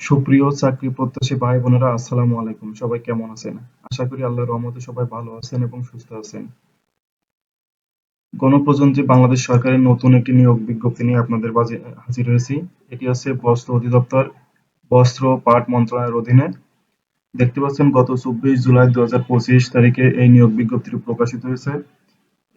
সুপ্রিয় চাকরি প্রত্যাশী ভাই বোনেরা, আসসালামু আলাইকুম। সবাই কেমন আছেন? আশা করি আল্লাহর রহমতে সবাই ভালো আছেন এবং সুস্থ আছেন। গণপ্রজাতন্ত্রী বাংলাদেশ সরকারের নতুন একটি নিয়োগ বিজ্ঞপ্তি নিয়ে আপনাদের মাঝে হাজির হয়েছি। এটি হচ্ছে বস্ত্র অধিদপ্তর, বস্ত্র পাট মন্ত্রণালয়ের অধীনে। দেখতে পাচ্ছেন, গত চব্বিশ জুলাই দু হাজার পঁচিশ তারিখে এই নিয়োগ বিজ্ঞপ্তিটি প্রকাশিত হয়েছে।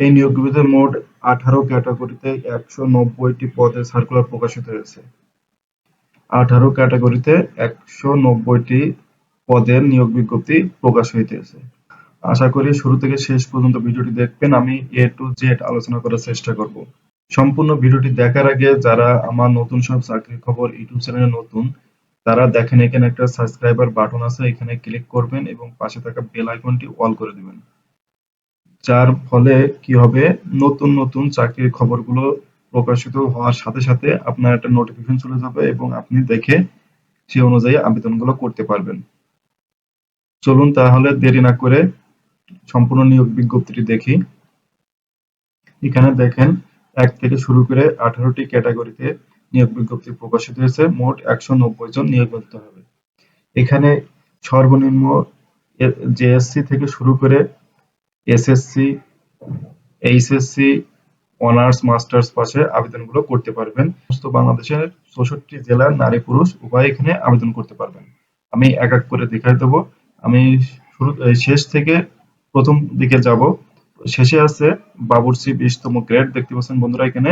এই নিয়োগ বিজ্ঞপ্তিতে মোট আঠারো ক্যাটাগরিতে একশো নব্বইটি পদের সার্কুলার প্রকাশিত হয়েছে। আঠারো ক্যাটাগরিতে একশো নব্বইটি পদের নিয়োগ বিজ্ঞপ্তি প্রকাশ হইতেছে। আশা করি শুরু থেকে শেষ পর্যন্ত ভিডিওটি দেখবেন। আমি এ টু জেড আলোচনা করার চেষ্টা করব। সম্পূর্ণ ভিডিওটি দেখার আগে যারা আমার নতুন সব চাকরির খবর ইউটিউব চ্যানেলে নতুন, তারা দেখেন এখানে একটা সাবস্ক্রাইবার বাটন আছে, এখানে ক্লিক করবেন এবং পাশে থাকা বেল আইকনটি অল করে দিবেন। যার ফলে কি হবে? নতুন নতুন চাকরির খবরগুলো প্রকাশিত হওয়ার সাথে সাথে আপনার একটা নোটিফিকেশন চলে যাবে এবং আপনি দেখে সে অনুযায়ী আবেদনগুলো করতে পারবেন। চলুন তাহলে দেরি না করে সম্পূর্ণ নিয়োগ বিজ্ঞপ্তিটি দেখি। এখানে দেখেন, এক থেকে শুরু করে আঠারোটি ক্যাটাগরিতে নিয়োগ বিজ্ঞপ্তি প্রকাশিত হয়েছে। মোট একশো নব্বই জন নিয়োগ করতে হবে। এখানে সর্বনিম্ন জেএসসি থেকে শুরু করে এসএসসি এইচএসসি অনার্স, মাস্টার্স পাশে আবেদনগুলো করতে পারবেন। সমস্ত বাংলাদেশের চৌষট্টি জেলার নারী পুরুষ উভয় এখানে আবেদন করতে পারবেন। আমি এক এক করে দেখাই দেবো। আমি শুরু শেষ থেকে প্রথম দিকে যাব। শেষে আছে বাবুরচি বিশতম গ্রেড। দেখতে পাচ্ছেন বন্ধুরা, এখানে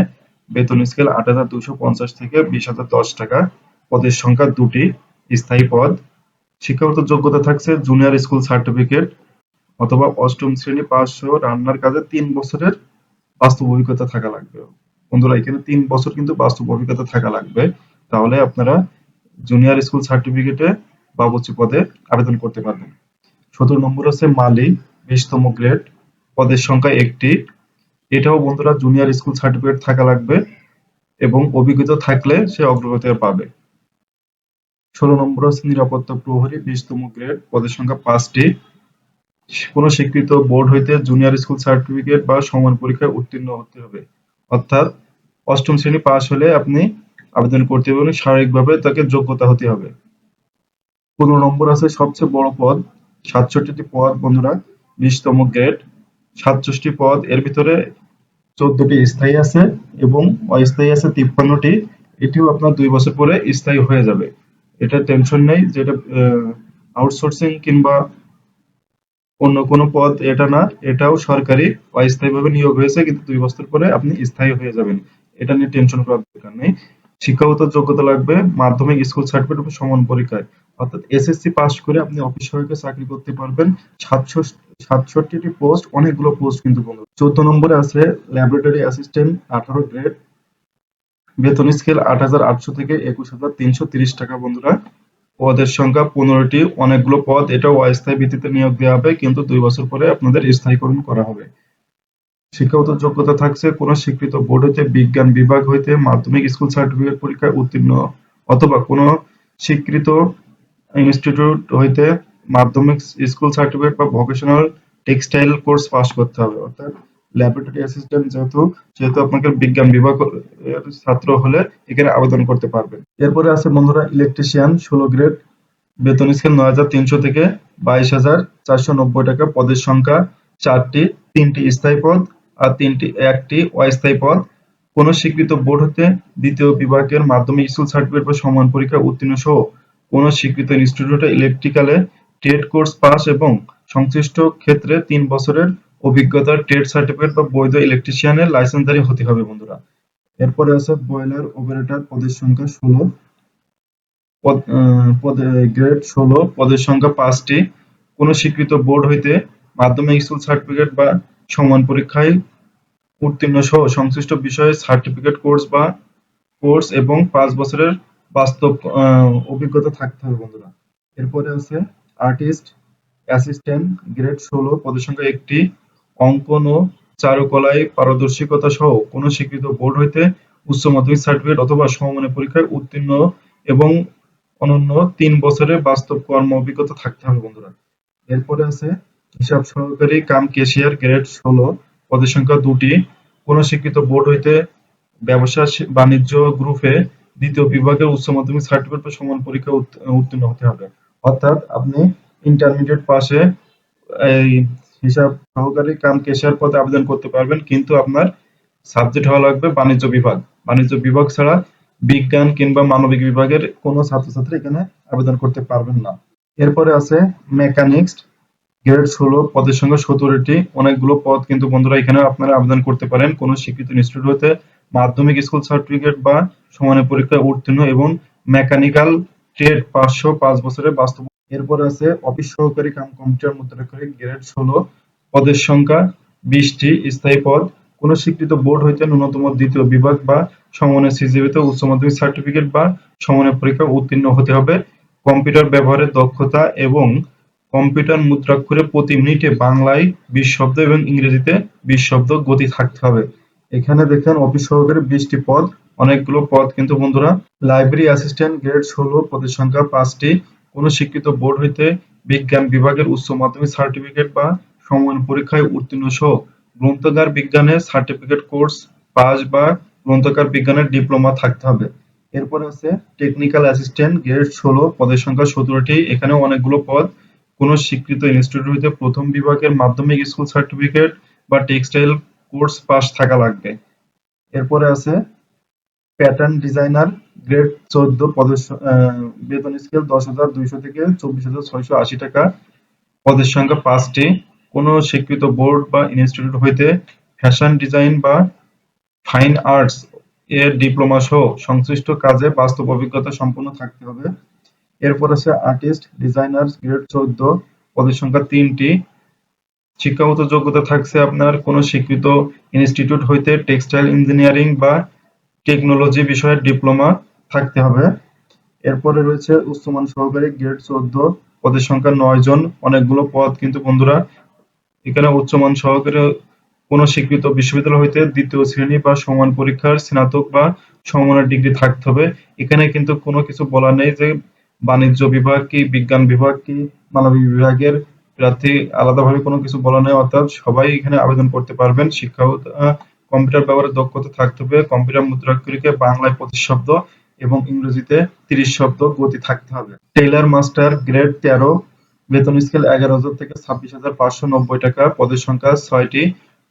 বেতন স্কেল আট হাজার দুশো পঞ্চাশ থেকে বিশ হাজার দশ টাকা। পদের সংখ্যা দুটি, স্থায়ী পদ। শিক্ষাগত যোগ্যতা থাকছে জুনিয়র স্কুল সার্টিফিকেট, অথবা অষ্টম শ্রেণি সহ রান্নার কাজে তিন বছরের বাস্তব অভিজ্ঞতা থাকা লাগবে। বন্ধুরা, এখানে তিন বছর কিন্তু বাস্তব অভিজ্ঞতা থাকা লাগবে। তাহলে আপনারা জুনিয়র স্কুল সার্টিফিকেটে বাবুচি পদে আবেদন করতে পারবেন। সতেরো নম্বর আছে মালি বিশতম গ্রেড পদের সংখ্যা একটি। এটাও বন্ধুরা জুনিয়র স্কুল সার্টিফিকেট থাকা লাগবে এবং অভিজ্ঞতা থাকলে সে অগ্রগতি পাবে। ষোলো নম্বর আছে নিরাপত্তা প্রহরী, বিশতম গ্রেড পদের সংখ্যা পাঁচটি। কোন স্বীকৃত বোর্ড হইতে জুনিয়র স্কুল সার্টিফিকেট বা সমান পরীক্ষায় উত্তীর্ণ হতে হবে। অর্থাৎ অষ্টম শ্রেণি পাশ হলে আপনি আবেদন করতে পারবেন শারীরিকভাবে তাকে যোগ্যতা হতে হবে। পনেরো নম্বর আছে, সবচেয়ে বড় পদ সাতষট্টি পদ, বন্ধুরা, বিশতম গ্রেড সাতষট্টি পদ, এর ভিতরে চোদ্দটি স্থায়ী আছে এবং অস্থায়ী আছে তিপ্পান্নটি। এটিও আপনার দুই বছর পরে স্থায়ী হয়ে যাবে। এটা টেনশন নেই, যেটা আউটসোর্সিং কিংবা অন্য কোনো পদ এটা না, এটাও সরকারি, অস্থায়ীভাবে নিয়োগ হয়েছে, কিন্তু দুই বছর পরে আপনি স্থায়ী হয়ে যাবেন। এটা নিয়ে টেনশন করার দরকার নেই। শিক্ষাগত যোগ্যতা লাগবে, মাধ্যমিক স্কুল সার্টিফিকেট সমান পরীক্ষায়। অর্থাৎ এসএসসি পাস করে আপনি অফিস সহায়কে চাকরি করতে পারবেন। সাতষট্টিটি পোস্ট অনেকগুলো পোস্ট কিন্তু বন্ধু। চোদ্দ নম্বরে আছে ল্যাবরেটরি অ্যাসিস্ট্যান্ট আঠারো গ্রেড বেতন স্কেল আট হাজার আটশো থেকে একুশ হাজার তিনশো তিরিশ টাকা, বন্ধুরা। পদের সংখ্যা পনেরোটি, অনেকগুলো পদ, এটাও অস্থায়ী ভিত্তিতে নিয়োগ দেওয়া হবে, কিন্তু দুই বছর পরে আপনাদের স্থায়ীকরণ করা হবে। শিক্ষাগত যোগ্যতা থাকছে কোন স্বীকৃত বোর্ড হইতে, বিজ্ঞান বিভাগ হইতে, মাধ্যমিক স্কুল সার্টিফিকেট পরীক্ষায় উত্তীর্ণ, অথবা কোন স্বীকৃত ইনস্টিটিউট হইতে মাধ্যমিক স্কুল সার্টিফিকেট বা ভোকেশনাল টেক্সটাইল কোর্স পাস করতে হবে, অর্থাৎ ল্যাবরেটরি অ্যাসিস্ট্যান্ট যেহেতু যেহেতু আপনাকে বিজ্ঞান বিভাগ ছাত্র হলে এখানে আবেদন করতে পারবেন। এরপরে আছে বন্ধুরা ইলেকট্রিশিয়ান ষোলো গ্রেড বেতন স্কেল নয় হাজার তিনশো থেকে বাইশ হাজার চারশো নব্বই টাকা। পদের সংখ্যা চারটি, তিনটি স্থায়ী পদ আর তিনটি, একটি অস্থায়ী পদ। কোন স্বীকৃত বোর্ড হতে দ্বিতীয় বিভাগের মাধ্যমে স্কুল সার্টিফিকেট বা সমান পরীক্ষা উত্তীর্ণ সহ কোন স্বীকৃত ইনস্টিটিউটে ইলেকট্রিক্যালে ট্রেড কোর্স পাস এবং সংশ্লিষ্ট ক্ষেত্রে তিন বছরের অভিজ্ঞতার ট্রেড সার্টিফিকেট বা বৈধ ইলেকট্রিশিয়ানের লাইসেন্সধারী হতে হবে, বন্ধুরা। এরপরে আছে বয়লার অপারেটর পদের সংখ্যা ষোলো। গ্রেড ষোলো, পদের সংখ্যা পাঁচটি। কোন স্বীকৃত বোর্ড হইতে মাধ্যমিক স্কুল সার্টিফিকেট বা সমান পরীক্ষায় উত্তীর্ণ সহ সংশ্লিষ্ট বিষয়ে সার্টিফিকেট কোর্স বা কোর্স এবং পাঁচ বছরের বাস্তব অভিজ্ঞতা থাকতে হবে, বন্ধুরা। এরপরে আছে আর্টিস্ট অ্যাসিস্ট্যান্ট গ্রেড ষোলো, পদের সংখ্যা একটি। অঙ্কন ও চারুকলায় পারদর্শিকতা সহ কোন স্বীকৃত বোর্ড হইতে উচ্চ মাধ্যমিক সার্টিফিকেট অথবা সমমানের পরীক্ষায় উত্তীর্ণ এবং অনন্য তিন বছরের বাস্তব কর্ম অভিজ্ঞতা থাকতে হবে, বন্ধুরা। এরপরে আছে হিসাব সহকারী কাম কেশিয়ার গ্রেড ষোলো, পদের সংখ্যা দুটি। কোন স্বীকৃত বোর্ড হইতে ব্যবসা বাণিজ্য গ্রুপে দ্বিতীয় বিভাগের উচ্চ মাধ্যমিক সার্টিফিকেট বা সমান পরীক্ষা উত্তীর্ণ হতে হবে। অর্থাৎ আপনি ইন্টারমিডিয়েট পাশে এই হিসাব সহকারী কাম কেশিয়ার পদে আবেদন করতে পারবেন, কিন্তু আপনার সাবজেক্ট হওয়া লাগবে বাণিজ্য বিভাগ। বাণিজ্য বিভাগ ছাড়া বিজ্ঞান কিংবা মানবিক বিভাগের কোনো ছাত্রছাত্রী এখানে আবেদন করতে পারবেন না। এরপরে আছে মেকানিক্স গ্রেড ষোলো, পদের সঙ্গে সতেরোটি। অনেকগুলো পদ কিন্তু বন্ধুরা এখানে আপনারা আবেদন করতে পারেন। কোনো স্বীকৃত ইনস্টিটিউট হতে মাধ্যমিক স্কুল সার্টিফিকেট বা সমানের পরীক্ষায় উত্তীর্ণ এবং মেকানিক্যাল ট্রেড পাঁচশো পাঁচ বছরের বাস্তব এরপরে আছে অফিস সহকারী কাম কম্পিউটার মুদ্রাক্ষরিক গ্রেড ষোলো পদের সংখ্যা বিশটি স্থায়ী পদ। কোন স্বীকৃত বোর্ড হইতে ন্যূনতম দ্বিতীয় বিভাগ বা সমমানের সিজিপিতে উচ্চ মাধ্যমিক সার্টিফিকেট বা সমমানের পরীক্ষায় উত্তীর্ণ হতে হবে। কম্পিউটার ব্যবহারের দক্ষতা এবং কম্পিউটার মুদ্রাক্ষরে প্রতি মিনিটে বাংলায় বিশ শব্দ এবং ইংরেজিতে বিশ শব্দ গতি থাকতে হবে। এখানে দেখেন অফিস সহকারী বিশটি পদ। অনেকগুলো পদ কিন্তু বন্ধুরা, লাইব্রেরি অ্যাসিস্ট্যান্ট গ্রেড ষোলো পদের সংখ্যা পাঁচটি। কোন স্বীকৃত বোর্ড হইতে বিজ্ঞান বিভাগের উচ্চ মাধ্যমিক সার্টিফিকেট বা সমমান পরীক্ষায় উত্তীর্ণ সহ গ্রন্থাগার বিজ্ঞানে সার্টিফিকেট কোর্স পাস বা গ্রন্থাগার বিজ্ঞানের ডিপ্লোমা থাকতে হবে। এরপর আছে টেকনিক্যাল অ্যাসিস্ট্যান্ট গ্রেড ষোলো, পদের সংখ্যা সতেরোটি। এখানেও অনেকগুলো পদ। কোন স্বীকৃত ইনস্টিটিউট হইতে প্রথম বিভাগের মাধ্যমিক স্কুল সার্টিফিকেট বা টেক্সটাইল কোর্স পাস থাকা লাগবে। এরপরে আছে প্যাটার্ন ডিজাইনার গ্রেড চোদ্দ পদের বেতন স্কেল দশ হাজার দুইশো থেকে চব্বিশ হাজার ছয়শো আশি টাকা। পদের সংখ্যা পাঁচটি। কোন স্বীকৃত বোর্ড বা ইনস্টিটিউট হইতে ফ্যাশন ডিজাইন বা ফাইন আর্টস এর ডিপ্লোমা সহ সংশ্লিষ্ট কাজে বাস্তব অভিজ্ঞতা সম্পন্ন থাকতে হবে। এরপর আছে আর্টিস্ট ডিজাইনার গ্রেড চোদ্দ, পদের সংখ্যা তিনটি। শিক্ষাগত যোগ্যতা থাকছে আপনার কোন স্বীকৃত ইনস্টিটিউট হইতে টেক্সটাইল ইঞ্জিনিয়ারিং বা টেকনোলজি বিষয়ের ডিপ্লোমা। থাকতে হবে। এরপরে রয়েছে উচ্চমান সহকারী গ্রেড চোদ্দ। পদের সংখ্যা নয় জন। অনেকগুলো পদ কিন্তু বন্ধুরা, এখানে উচ্চমান সহকারী কোন স্বীকৃত বিশ্ববিদ্যালয় হইতে দ্বিতীয় শ্রেণি বা সমান পরীক্ষার স্নাতক বা সমমানের ডিগ্রি থাকতে হবে। এখানে কিন্তু কোনো কিছু বলা নেই যে বাণিজ্য বিভাগ কি, বিজ্ঞান বিভাগ কি, মানবিক বিভাগের প্রার্থী আলাদাভাবে কোনো কিছু বলা নেই, অর্থাৎ সবাই এখানে আবেদন করতে পারবেন। শিক্ষা কম্পিউটার ব্যবহারের দক্ষতা থাকতে হবে। কম্পিউটার মুদ্রাক্ষরিকে বাংলায় পঁচিশ শব্দ এবং ইংরেজিতে তিরিশ শব্দ গতি থাকতে হবে। টেইলার মাস্টার গ্রেড তেরো বেতন স্কেল এগারো হাজার থেকে ছাব্বিশ হাজার পাঁচশো নব্বই টাকা। পদের সংখ্যা ছয়টি।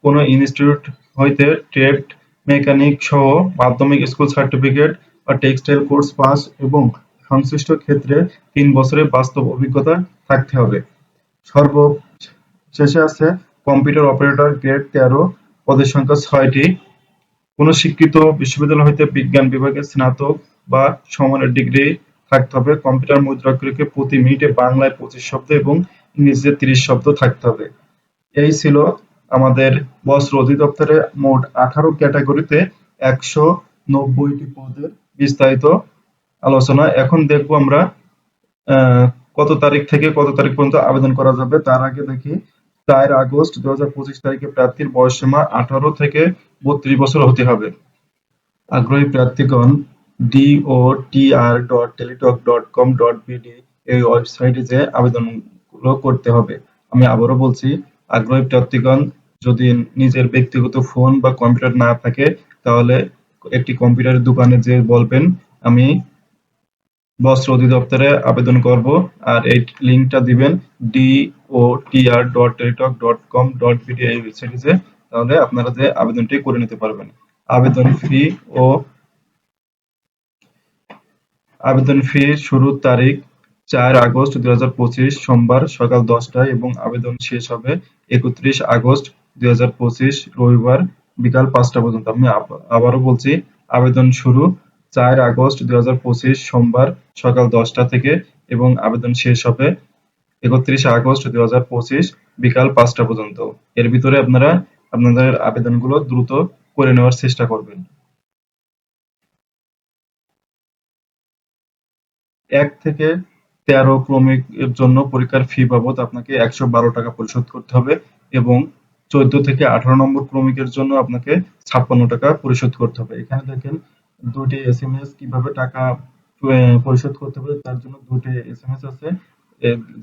কোন ইনস্টিটিউট হইতে ট্রেড মেকানিক সহ মাধ্যমিক স্কুল সার্টিফিকেট বা টেক্সটাইল কোর্স পাস এবং সংশ্লিষ্ট ক্ষেত্রে তিন বছরের বাস্তব অভিজ্ঞতা থাকতে হবে। সর্ব শেষে আছে কম্পিউটার অপারেটর গ্রেড তেরো পদের সংখ্যা ছয়টি। কোন স্বীকৃত বিশ্ববিদ্যালয় হইতে বিজ্ঞান বিভাগের স্নাতক বা সমানের ডিগ্রি থাকতে হবে। কম্পিউটার মুদ্রাক্ষরিকে প্রতি মিনিটে বাংলায় পঁচিশ শব্দ এবং ইংরেজিতে তিরিশ শব্দ থাকতে হবে। এই ছিল আমাদের বস্ত্র অধিদপ্তরে মোট আঠারো ক্যাটাগরিতে একশো নব্বইটি পদের বিস্তারিত আলোচনা। এখন দেখব আমরা কত তারিখ থেকে কত তারিখ পর্যন্ত আবেদন করা যাবে। তার আগে দেখি, চার আগস্ট দু হাজার পঁচিশ তারিখে প্রার্থীর বয়সসীমা আঠারো থেকে বত্রিশ বছর হতে হবে। আগ্রহী প্রার্থীগণ বিডি এই ওয়েবসাইটে যে আবেদনগুলো করতে হবে। আমি আবারও বলছি, আগ্রহী প্রার্থীগণ, যদি নিজের ব্যক্তিগত ফোন বা কম্পিউটার না থাকে, তাহলে একটি কম্পিউটারের দোকানে যে বলবেন, আমি বস্ত্র অধিদপ্তরে আবেদন করব আর এই লিংকটা দিবেন DOTR dot Teletalk dot com dot BD এই ওয়েবসাইটে তাহলে আপনারা যে আবেদনটি করে নিতে পারবেন। আবেদন ফি ও আবেদন ফি শুরুর তারিখ চার আগস্ট দুই হাজার পঁচিশ, সোমবার সকাল দশটায় এবং আবেদন শেষ হবে একত্রিশ আগস্ট দুই হাজার পঁচিশ, রবিবার বিকাল পাঁচটা পর্যন্ত। আমি আবারও বলছি, আবেদন শুরু চার আগস্ট দুই হাজার পঁচিশ, সোমবার সকাল দশটা থেকে এবং আবেদন শেষ হবে একত্রিশ আগস্ট দুই হাজার পঁচিশ, বিকাল পাঁচটা পর্যন্ত। এর ভিতরে আপনারা আপনাদের আবেদনগুলো দ্রুত করে নেওয়ার চেষ্টা করবেন। এক থেকে তেরো ক্রমিক এর জন্য পরীক্ষার ফি বাবদ আপনাকে একশো বারো টাকা পরিশোধ করতে হবে এবং চোদ্দ থেকে আঠারো নম্বর ক্রমিকের জন্য আপনাকে ছাপ্পান্ন টাকা পরিশোধ করতে হবে। এখানে দেখেন দুটি এস এম এস কীভাবে টাকা পরিশোধ করতে হবে তার জন্য দুটি এস এম এস আছে।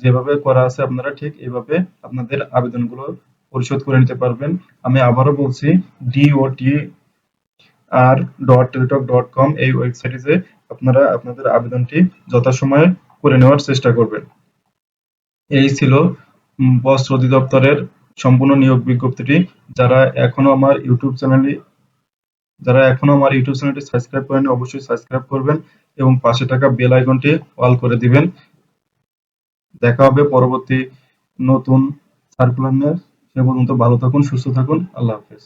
যেভাবে করা আছে আপনারা ঠিক এভাবে আপনাদের আবেদনগুলো পরিশোধ করে নিতে পারবেন। আমি আবারও বলছি DOT R dot Teletalk dot com এই ওয়েবসাইটে আপনারা আপনাদের আবেদনটি যথাসময়ে করে নেওয়ার চেষ্টা করবেন। এই ছিল বস্ত্র অধিদপ্তরের সম্পূর্ণ নিয়োগ বিজ্ঞপ্তিটি। যারা এখনও আমার ইউটিউব চ্যানেলে যারা এখনও আমার ইউটিউব চ্যানেলটি সাবস্ক্রাইব করেনি অবশ্যই সাবস্ক্রাইব করবেন এবং পাশে থাকা বেল আইকনটি অল করে দিবেন। দেখা হবে পরবর্তী নতুন সার্কুলার নিয়ে। সে পর্যন্ত ভালো থাকুন, সুস্থ থাকুন। আল্লাহ হাফেজ।